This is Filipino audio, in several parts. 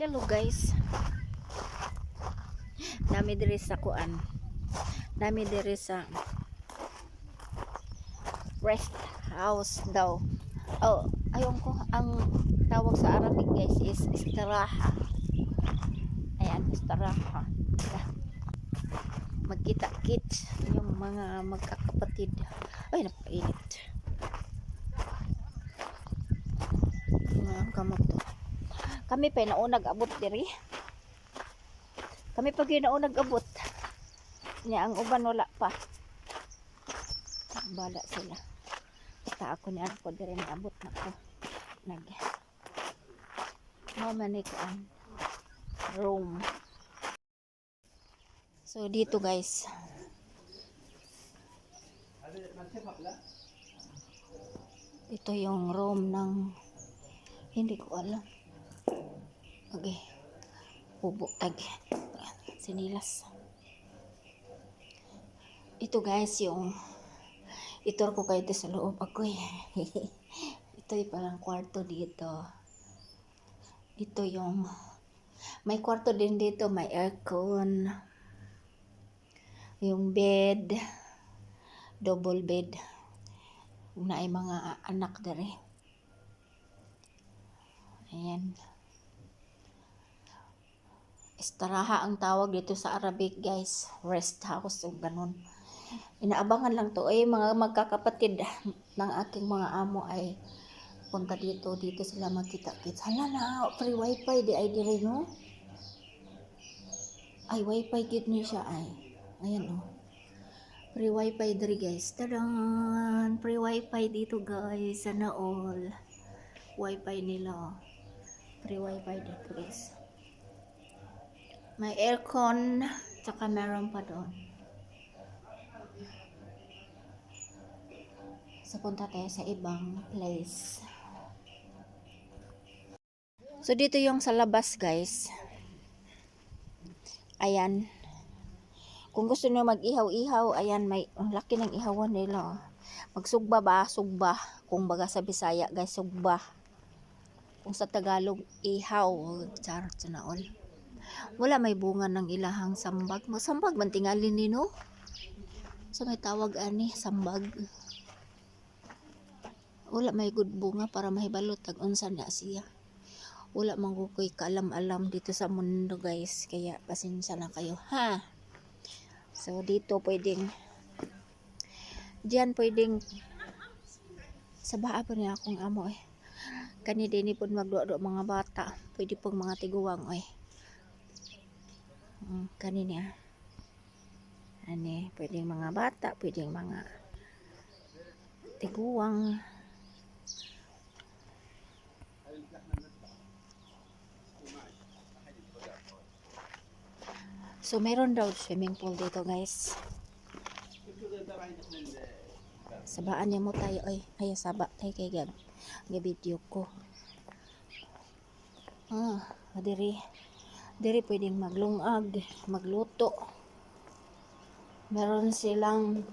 Hello guys. Nami diri sa kuan. Nami diri sa rest house daw. Oh, ayon ko ang tawag sa Arabic guys is istiraha. Ayan, istiraha. Magkita-kit yung mga magkakapatid. Ay, napainit. Ang kamot. Kami pa naunag abot diri. Kami pa gyud naunag abot. Nya ang uban wala pa. Bala sila. Basta ako ni ako diri naabot na ko. Nag ni kuan. Room. So dito guys. Ito yung room ng hindi ko alam. Okay. Pubo tag. Sinilas. Ito guys yung itor ko kayo sa loob ako eh. Ito yung parang kwarto dito. Ito yung may kwarto din dito, may aircon. Yung bed, double bed. Na ay mga anak dari. Ayan. Istaraha ang tawag dito sa Arabic, guys. Rest house o ganun. Inaabangan lang to. Ay, mga magkakapatid ng aking mga amo ay punta dito. Dito sila magkita-kits. Hala na, free wifi di ay dire, no? Ay, wifi gid ni siya ay. Ayan, oh. Free wifi diri, guys. Tadan! Free wifi dito, guys. Sana all. Wifi nila, oh. Free wifi dito, guys. May aircon, tsaka meron pa doon. So, punta tayo sa ibang place. So, dito yung sa labas, guys. Ayan. Kung gusto nyo mag-ihaw-ihaw, ayan, may ang laki ng ihawan nila. oh. Magsugba ba? Sugba. Kung baga sa Bisaya, guys, sugba. Kung sa Tagalog, ihaw. Charot na all. Wala may bunga ng ilahang sambag. Masambag man tingali ni no? So may tawag ani sambag. Wala may good bunga para mahibalo tag unsa na siya. Wala man ko koy kaalam-alam dito sa mundo guys. Kaya pasensya na kayo ha. So dito pwedeng diyan pwedeng sa baa pa niya akong amo eh. Kani din po magduwa mga bata. Pwede pong mga tiguwang eh. Mm, kanina. Ani, pwedeng mga bata, pwedeng mga tiguwang. So, meron daw swimming pool dito, guys. Sabaan niya mo tayo, ay, ay, saba tayo kay Gab. Ga-video ko. Ah, diri. Diri pwedeng maglungag, magluto. Meron silang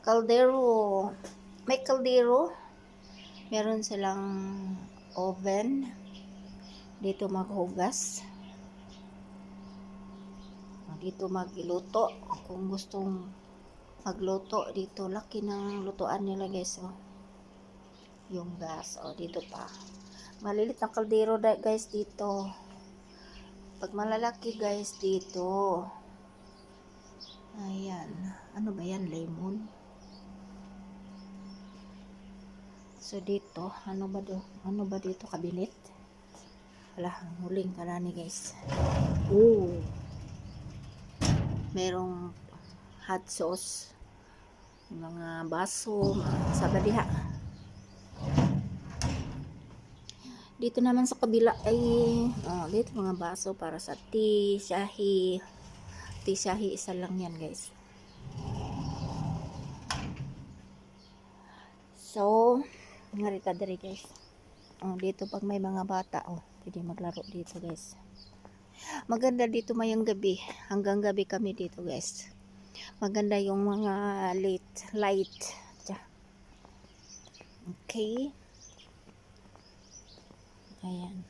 kaldero. May kaldero. Meron silang oven. Dito maghugas. Dito magluto. Kung gustong magluto dito, laki ng lutuan nila guys. Oh. Yung gas. Oh, dito pa. Malilit na kaldero guys dito. Pag malalaki guys dito. Ayan. Ano ba yan? Lemon. So dito, ano ba do? Ano ba dito? Kabinet? Wala, huling ka na ni guys. Oh. Merong hot sauce. Mga baso, mga sabadiha. Dito naman sa kabila ay oh, dito mga baso para sa tea, shahi. Tea, shahi, isa lang yan guys. So, ngarita diri guys. Oh, dito pag may mga bata, oh, pwede maglaro dito guys. Maganda dito mayang gabi. Hanggang gabi kami dito guys. Maganda yung mga late light. Okay. Ayan.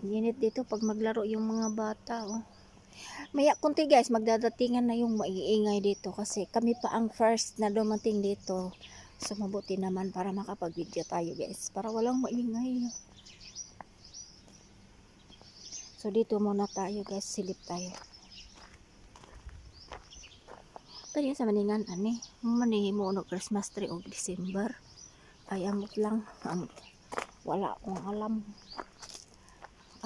Init dito pag maglaro yung mga bata. Oh. Maya kunti guys, magdadatingan na yung maiingay dito kasi kami pa ang first na dumating dito. So mabuti naman para makapag-video tayo guys. Para walang maingay. So dito muna tayo guys, silip tayo. Kaya sa maningan ani, manihi mo no Christmas tree og December. Ay amot lang ang wala akong alam.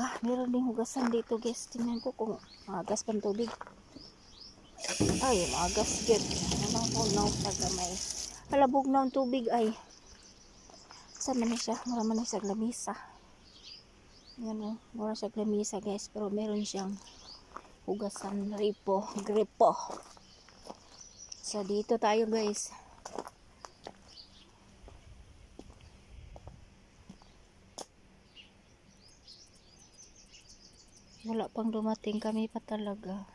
Ah, meron ding hugasan dito guys. Tingnan ko kung magas pang tubig. Ay, magas good. Ano ko na taga may halabog na ang tubig ay. Saan man siya? Mura man na siya lamisa. Yan o, mura siya lamisa guys. Pero meron siyang hugasan ripo, gripo. So, dito tayo guys. Wala pang dumating kami pa talaga.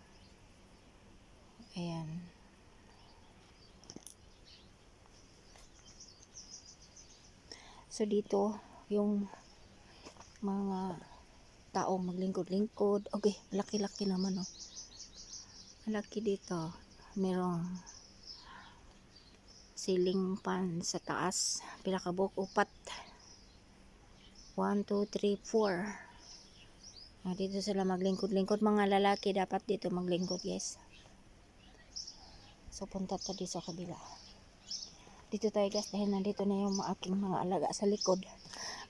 Ayan. So, dito, yung mga taong maglingkod-lingkod. Okay, laki-laki naman, oh. Malaki dito. Merong ceiling fan sa taas. Pila ka buok upat. 1, 2, 3, 4. Ah, dito sila maglingkod-lingkod. Mga lalaki dapat dito maglingkod, guys. So, punta dito sa kabila. Dito tayo, guys, dahil nandito na yung aking mga alaga sa likod.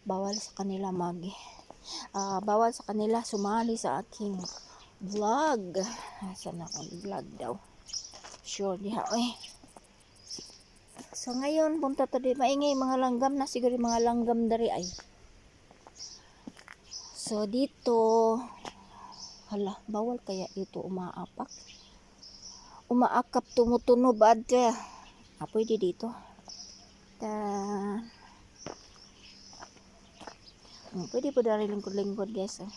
Bawal sa kanila mag... ah, bawal sa kanila sumali sa aking vlog. Saan akong vlog daw? Sure, diha. Eh. So, ngayon, punta to di maingay mga langgam na siguro mga langgam dari ay. So, dito, hala, bawal kaya dito umaapak. Umaakap, tumutunog, adya. Ah, pwede dito. Ta Hmm, pwede po dari lingkod-lingkod, guys. Oh.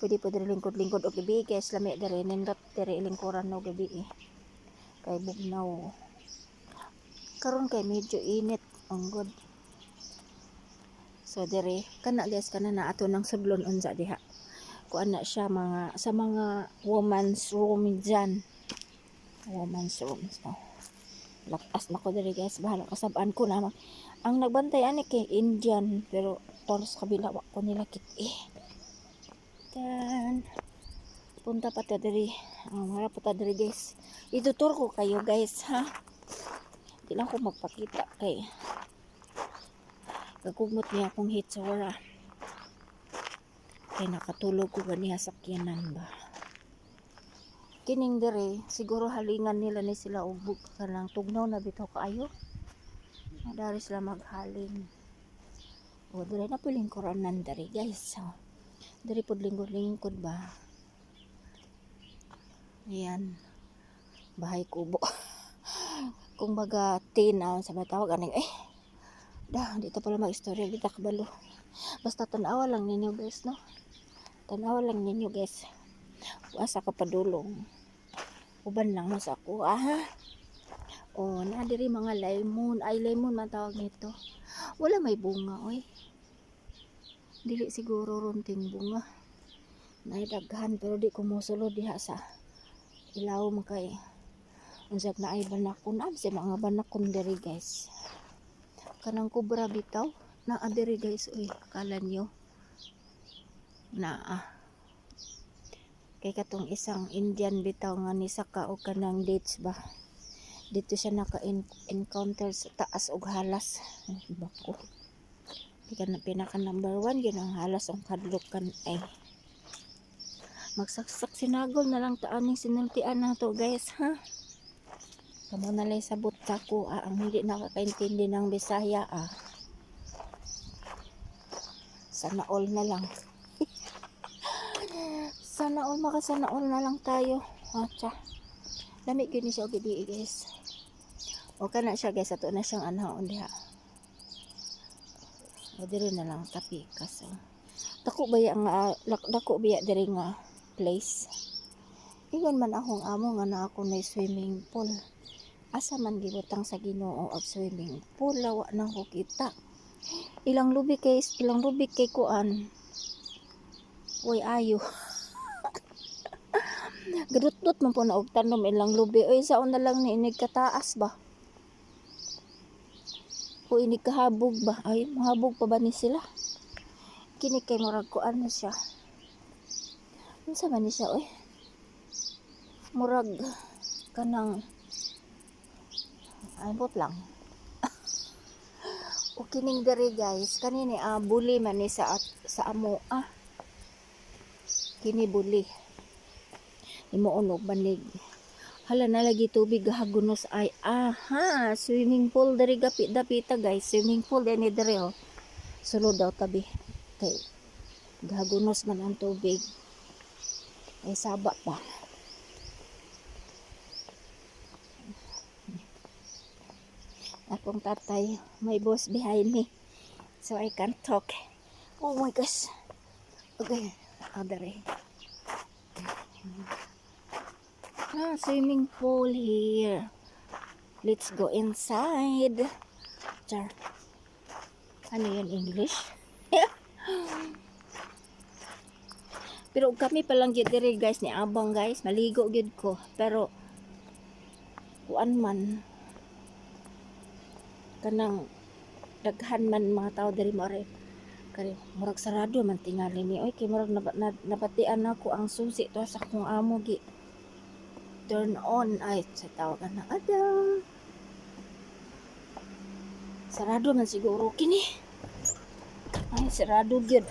Pwede po dari lingkod-lingkod o gabi, guys. Lami dari nindot dari lingkuran no gabi eh. Kay bugnaw. Karon kay medyo init. Ang good. So dire kana guys kana na ato ng sublon unsa diha. Kuan na siya mga sa mga woman's room dyan. Woman's room. So, lakas na ko dire guys. Bahala kasabaan ko na. Ang nagbantay ani kay Indian pero toros kabila wa ko nila kit eh. Then, punta pa ta diri. Ah, mara pa ta diri guys. Itutur ko kayo guys ha. Di lang ko magpakita kay Kagugmot niya akong hit sa wala. Kay nakatulog ko ganiha sa sakyanan ba. Kining dire, siguro halingan nila ni sila og bug kanang tugnaw na bitaw kaayo. Madari sila maghaling. O dire na puling koranan dari guys. So, dire pod lingkod-lingkod ba. Ayan. Bahay kubo. Kung baga tinaw sa matawag aning eh dah dito pala mag-istorya dito kabalo basta tanawa lang ninyo guys no? Tanawa lang ninyo guys. Asa ka padulong uban lang mo sa ako ah oh na diri mga lemon. Ay lemon man tawag nito. Wala may bunga oy. Dili siguro runting bunga. Naidaghan pero di ko mosulod diha sa ilaw man kay unsag na ay banakon. Ab sa mga banakon diri guys. Kanang kubra bitaw. Na adiri guys. Uy kala nyo na ah kay katong isang Indian bitaw nga ni saka o kanang dates ba. Dito siya naka encounter sa taas og halas. Bako. Pika na pinaka number one yun ang halas ang kadlukan ay. Magsaksak sinagol na lang taaning sinultian na to guys ha Kamu na lang sabot ka ko ah, ang hindi nakakaintindi ng Bisaya ah. Sana all na lang. sana all makasana all na lang tayo. Atcha. Lamig yun siya gabi guys. O ka na siya guys. Ato na siyang anhaon diha. O diri na lang tapi kasi. Dako ba ya nga dako ba ya diri nga place. Ingon man akong amo nga na ako na swimming pool asa man gibutang sa Ginoo og swimming pool lawa nang ko kita ilang lubi kay ilang lubi kay kuan Uy, ayo. Gadut-dut man po na og tanom ilang lubi. Uy, saon na lang ni inig kataas ba? O inig kahabog ba? Ay, mahabog pa ba ni sila? Kini kay murag ko ano siya. Unsa man ni siya, uy? Murag kanang ay bot lang. o kining diri guys, kanini ah, buli man ni sa sa amo ah. Kini buli. Imo unog banig. Hala na lagi tubig gahagunos ay aha, swimming pool diri gapi dapita guys, swimming pool dini diri oh. Sulod daw tabi. Kay gahagunos man ang tubig. Ay saba pa. Akong tatay, may boss behind me. So I can't talk. Oh my gosh. Okay, other Ah, swimming pool here. Let's go inside. Char. Ano yun, English? Pero kami palang gyud diri guys ni abang guys, maligo gyud ko. Pero kuan man kanang daghan man mga tao diri mo are kay murag sarado man tingali ni. Oy kay murag nab- na, nabatian nako ang susi to sa akong amo gi. Turn on. Ay sa tawag na ada. Sarado man siguro kini. Ay sarado gyud.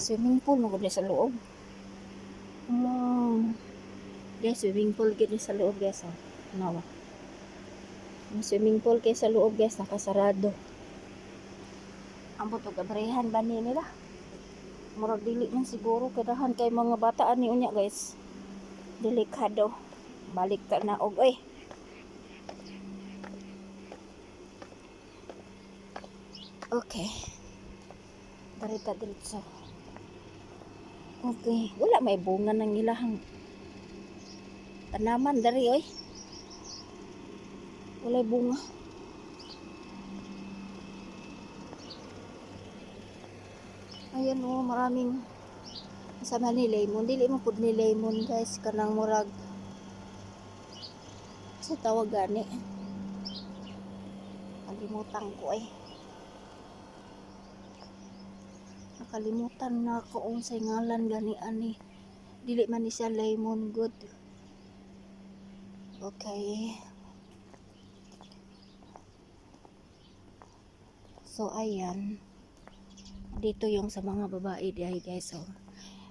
Swimming pool mo gud sa loob. Um, guys swimming pool gud sa loob guys oh. nawa ang swimming pool kay loob guys nakasarado. Ang buto gabrihan ba ni nila? Murag dili man siguro kadahan kay mga bata ani unya guys. Delikado balik ta na og oy. Okay. Darita diretso. Okay wala may bunga ng ilahang tanaman dari oy wala bunga. Ayan o maraming sama ni lemon dili mo pud ni lemon guys kanang murag sa tawag gani. Kalimutan ko ay nakalimutan na ako kung sa ngalan gani ani. Dili man ni siya lemon good. Okay So, ayan. Dito yung sa mga babae diay guys. Oh.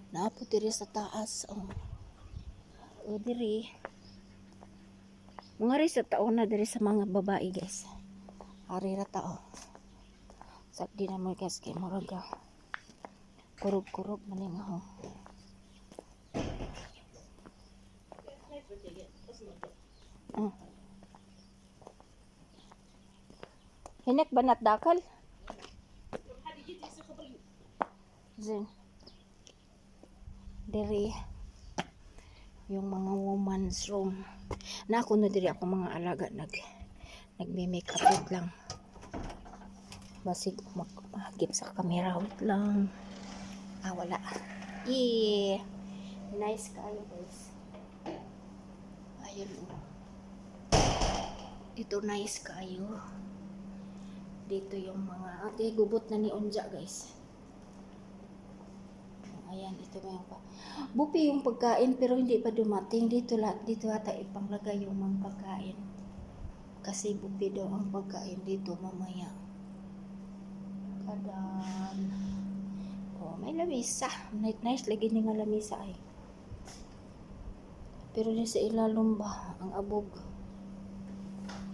Naapo diri sa taas. Oh. O diri. Mga rin sa taon na diri sa mga babae guys. Ari ra tao. Sa di na mo guys kay muraga. Kurog-kurog man yung oh. Ah. Hinek banat dakal? Zin. Diri yung mga woman's room. Na ako na diri ako mga alaga nag nagme-makeup wait lang. Basig magpahagip sa camera wait lang. Ah, wala. Eh, nice kayo guys. Ayun oh. Ito nice kayo dito yung mga ate gubot na ni Onja guys. Ayan ito ba yung pa. Bupi yung pagkain pero hindi pa dumating. Dito lahat dito ata ipanglagay yung mga pagkain. Kasi bupi daw ang pagkain dito mamaya. Kadan oh may lamisa. Nice nice. Lagi ni nga lamisa ay. Pero din sa ilalong ba ang abog.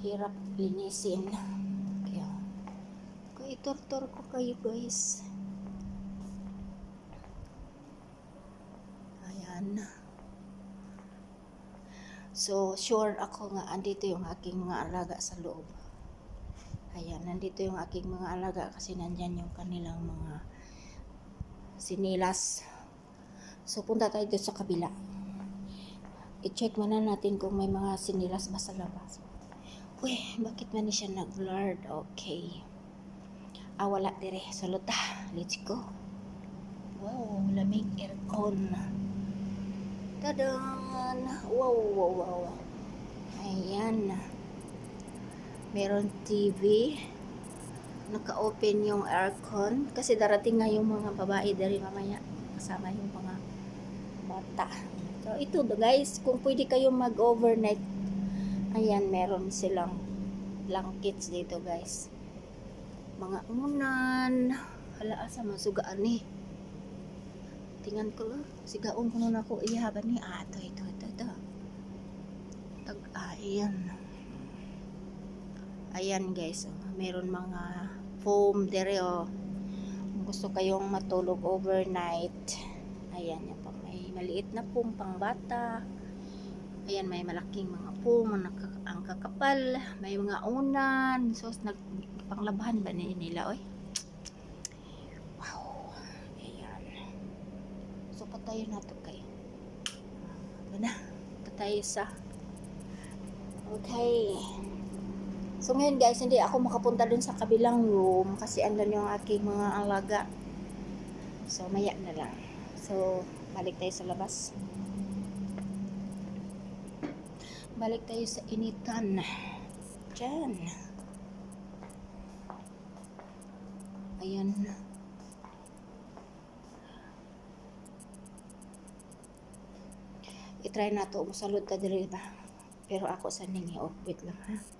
Hirap linisin itortor ko kayo guys. Ayan. So sure ako nga andito yung aking mga alaga sa loob. Ayan nandito yung aking mga alaga kasi nandyan yung kanilang mga sinilas. So punta tayo doon sa kabila. I-check muna natin kung may mga sinilas ba sa labas. Uy bakit man siya nag-lard? Okay ah wala dire sulod ta let's go Wow, lamig aircon. Tadan! Wow, wow, wow. Ayan. Meron TV. Naka-open yung aircon. Kasi darating nga yung mga babae dari mamaya. Kasama yung mga bata. So, ito guys, kung pwede kayong mag-overnight, ayan, meron silang blankets dito guys. Mga unan. Hala, asa masugaan eh. Tingnan ko lang. Sigaon ko nun ako. Iyaban ni. Ah, ito, ito, ito, ito. Tag, ayan. Ayan guys. Oh. Meron mga foam dere oh. Gusto kayong matulog overnight. Ayan yan pa. May maliit na foam pang bata. Ayan, may malaking mga foam ang, ang kakapal. May mga unan. So, nag, panglabahan ba ni- nila, oy? Wow. Ayan. So, patayo na to kay. Ano na? Patayo sa. Okay. So, ngayon guys, hindi ako makapunta dun sa kabilang room kasi andun yung aking mga alaga. So, maya na lang. So, balik tayo sa labas. Balik tayo sa initan. Diyan. Ayan. I-try na to. Musalod ta diri ba? Pero ako sa ninyo. Oh, wait lang ha.